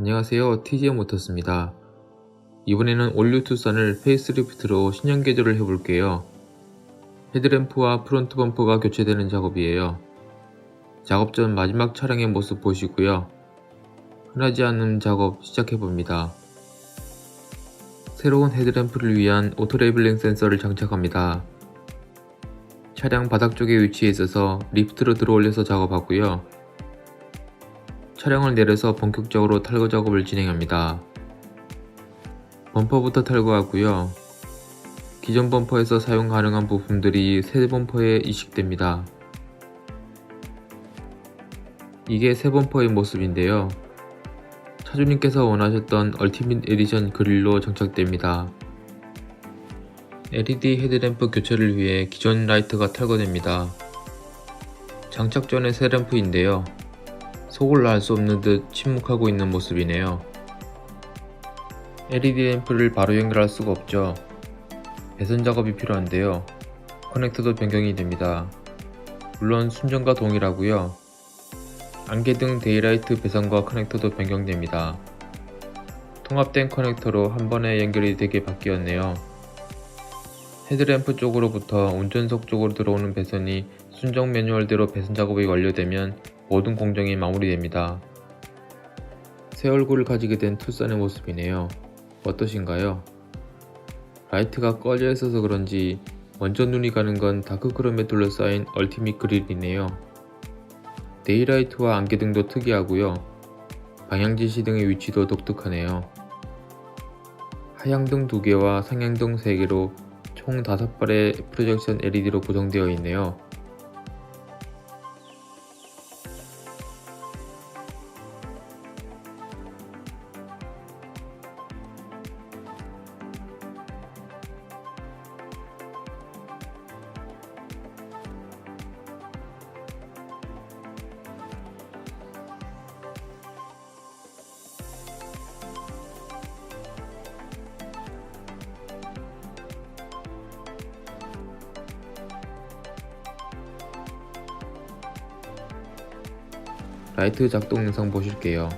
안녕하세요. TGM 모터스입니다. 이번에는 올류 투싼을 페이스리프트로 신형 개조를 해볼게요. 헤드램프와 프론트 범퍼가 교체되는 작업이에요. 작업 전 마지막 차량의 모습 보시고요. 흔하지 않은 작업 시작해봅니다. 새로운 헤드램프를 위한 오토레이블링 센서를 장착합니다. 차량 바닥 쪽에 위치해 있어서 리프트로 들어올려서 작업하고요. 차량을 내려서 본격적으로 탈거 작업을 진행합니다. 범퍼부터 탈거하고요. 기존 범퍼에서 사용 가능한 부품들이 새 범퍼에 이식됩니다. 이게 새 범퍼의 모습인데요. 차주님께서 원하셨던 얼티밋 에디션 그릴로 장착됩니다. LED 헤드램프 교체를 위해 기존 라이트가 탈거됩니다. 장착 전의 새 램프인데요. 속을 알 수 없는 듯 침묵하고 있는 모습이네요. LED 램프를 바로 연결할 수가 없죠. 배선 작업이 필요한데요. 커넥터도 변경이 됩니다. 물론 순정과 동일하고요. 안개 등 데이라이트 배선과 커넥터도 변경됩니다. 통합된 커넥터로 한 번에 연결이 되게 바뀌었네요. 헤드램프 쪽으로부터 운전석 쪽으로 들어오는 배선이 순정 매뉴얼대로 배선 작업이 완료되면 모든 공정이 마무리됩니다. 새 얼굴을 가지게 된 투싼의 모습이네요. 어떠신가요? 라이트가 꺼져 있어서 그런지 먼저 눈이 가는 건 다크크롬에 둘러싸인 얼티밋 그릴이네요. 데이라이트와 안개등도 특이하고요. 방향지시 등의 위치도 독특하네요. 하향등 2개와 상향등 3개로 총 5발의 프로젝션 LED로 구성되어 있네요. 라이트 작동 영상 보실게요.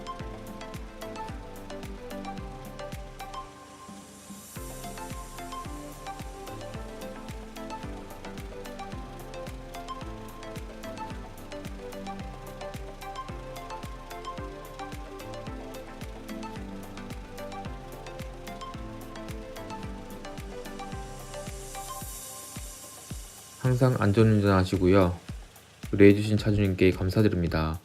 항상 안전운전 하시고요. 의뢰해주신 차주님께 감사드립니다.